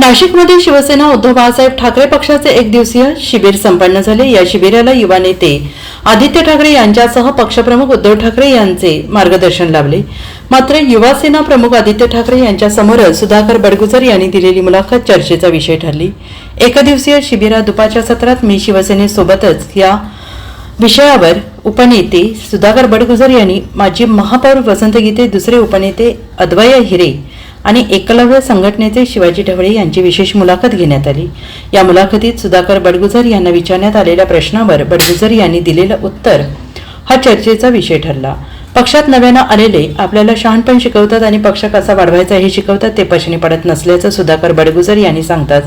नाशिकमध्ये शिवसेना उद्धव बाळासाहेब ठाकरे पक्षाचे एक दिवसीय शिबिर संपन्न झाले. या शिबिराला युवा नेते आदित्य ठाकरे यांच्यासह पक्षप्रमुख उद्धव ठाकरे यांचे मार्गदर्शन लाभले. मात्र युवा सेना प्रमुख आदित्य ठाकरे यांच्यासमोरच सुधाकर बडगुजर यांनी दिलेली मुलाखत चर्चेचा विषय ठरली. एकदिवसीय शिबिरात दुपारच्या सत्रात मी शिवसेनेसोबतच या विषयावर उपनेते सुधाकर बडगुजर यांनी माजी महापौर वसंत गीते दुसरे उपनेते अद्वय हिरे आणि एकलव्य संघटनेचे शिवाजी ढवळे यांची विशेष मुलाखत घेण्यात आली. या मुलाखतीत सुधाकर बडगुजर यांना विचारण्यात आलेल्या प्रश्नावर बडगुजर यांनी दिलेलं उत्तर हा चर्चेचा विषय ठरला. पक्षात नव्यानं आलेले आपल्याला शहाणपण शिकवतात आणि पक्ष कसा वाढवायचा हे शिकवतात ते पशनी पडत नसल्याचं सुधाकर बडगुजर यांनी सांगतात.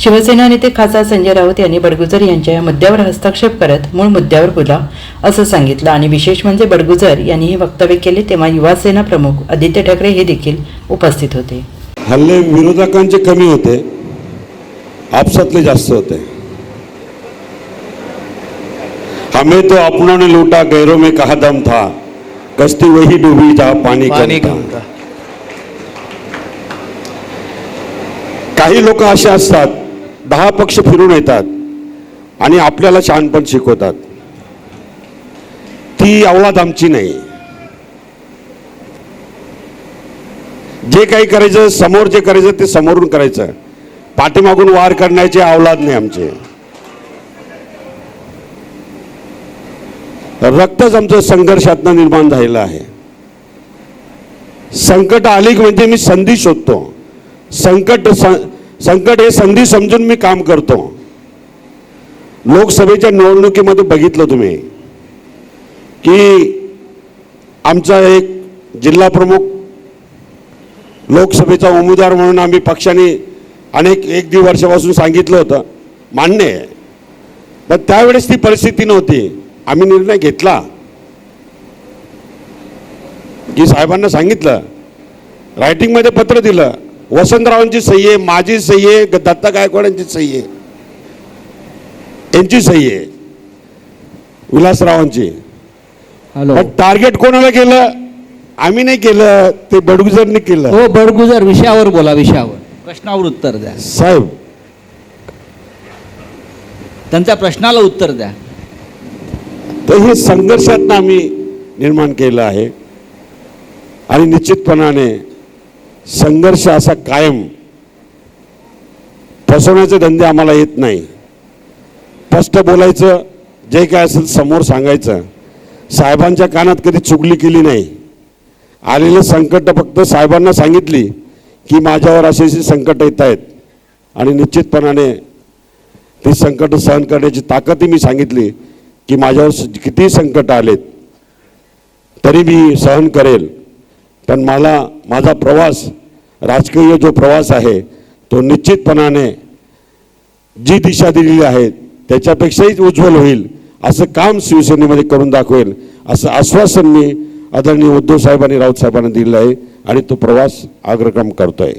शिवसेना नेते खासदार संजय राऊत यांनी बडगुजर यांच्या या मुद्द्यावर हस्तक्षेप करत मूळ मुद्द्यावर बोला असं सांगितलं. आणि विशेष म्हणजे बडगुजर यांनी हे वक्तव्य केले तेव्हा युवासेना प्रमुख आदित्य ठाकरे हे देखील उपस्थित होते. हल्ले विरोधकांचे कमी होते आपसातले जास्त होते. हमें तो अपनों ने लूटा गैरों में कहा दम था. कश्ती वही डूबी पानी पाणी काही लोक असे असतात दहा पक्ष फिरून येतात आणि आपल्याला शहाणपण शिकवतात. ती अवलाद आमची नाही. जे काही करायचं समोर जे करायचं ते समोरून करायचं. पाठीमागून वार करण्याचे अवलाद नाही आमचे. रक्तच आमचं संघर्षातनं निर्माण झालेलं आहे. संकट आली की म्हणजे मी संधी शोधतो. संकट संकट हे संधी समजून मी काम करतो. लोकसभेच्या निवडणुकीमध्ये बघितलं तुम्ही की आमचा एक जिल्हा प्रमुख लोकसभेचा उमेदवार म्हणून आम्ही पक्षाने अनेक एक दीड वर्षापासून सांगितलं होतं. मान्य आहे. पण त्यावेळेस ती परिस्थिती नव्हती. आम्ही निर्णय घेतला. की साहेबांना सांगितलं रायटिंगमध्ये पत्र दिलं वसंतरावांची सही आहे माझी सही आहे ग- दत्ता गायकवाडांची सही आहे यांची सही आहे विलासरावांची. पण टार्गेट कोणाला केलं? आम्ही नाही केलं ते बडगुजरने केलं. हो बडगुजर विषयावर बोला विषयावर. प्रश्नावर उत्तर द्या. साहेब. त्यांच्या प्रश्नाला उत्तर द्या. तर हे संघर्षातनं आम्ही निर्माण केलं आहे. आणि निश्चितपणाने संघर्ष असा कायम फसवण्याचे धंदे आम्हाला येत नाही. स्पष्ट बोलायचं जे काय असेल समोर सांगायचं. साहेबांच्या कानात कधी चुगली केली नाही. आलेलं संकट फक्त साहेबांना सांगितली की माझ्यावर अशी अशी संकट येत आहेत. आणि निश्चितपणाने ती संकट सहन करण्याची ताकदही मी सांगितली. की माझ्यावर किती कितीही संकट आलेत तरी मी सहन करेल. पण मला माझा प्रवास राजकीय जो प्रवास आहे तो निश्चितपणाने जी दिशा दिलेली आहे त्याच्यापेक्षाही उज्ज्वल होईल असं काम शिवसेनेमध्ये करून दाखवेल असं आश्वासन मी आदरणीय उद्धव साहेबांनी राऊत साहेबांना दिलेलं आहे आणि तो प्रवास अग्रक्रम करतोय.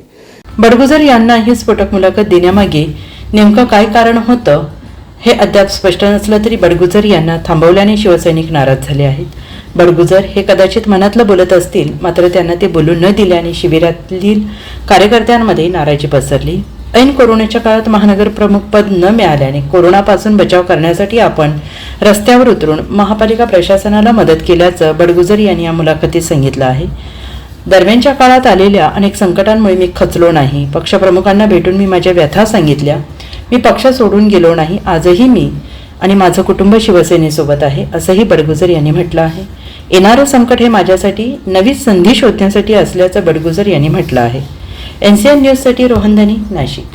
बडगुजर यांना ही स्फोटक मुलाखत देण्यामागे नेमकं काय कारण होतं? हे अद्याप स्पष्ट नसलं तरी बडगुजर यांना थांबवल्याने शिवसैनिक नाराज झाले आहेत. बडगुजर हे कदाचित मनातलं बोलत असतील मात्र त्यांना ते बोलू न दिल्याने शिबिरातील कार्यकर्त्यांमध्ये नाराजी पसरली. ऐन कोरोनाच्या काळात महानगर प्रमुख पद न मिळाल्याने कोरोनापासून बचाव करण्यासाठी आपण रस्त्यावर उतरून महापालिका प्रशासनाला मदत केल्याचं बडगुजर यांनी या मुलाखतीत सांगितलं आहे. दरम्यानच्या काळात आलेल्या अनेक संकटांमुळे मी खचलो नाही. पक्षप्रमुखांना भेटून मी माझ्या व्यथा सांगितल्या. मी पक्ष सोडून गेलो नाही आजही मी आणि माझं कुटुंब शिवसेनेसोबत आहे असंही बडगुजर यांनी म्हटलं आहे. येणारं संकट हे माझ्यासाठी नवी संधी शोधण्यासाठी असल्याचं बडगुजर यांनी म्हटलं आहे. एन सी एन न्यूजसाठी रोहनधनी नाशिक.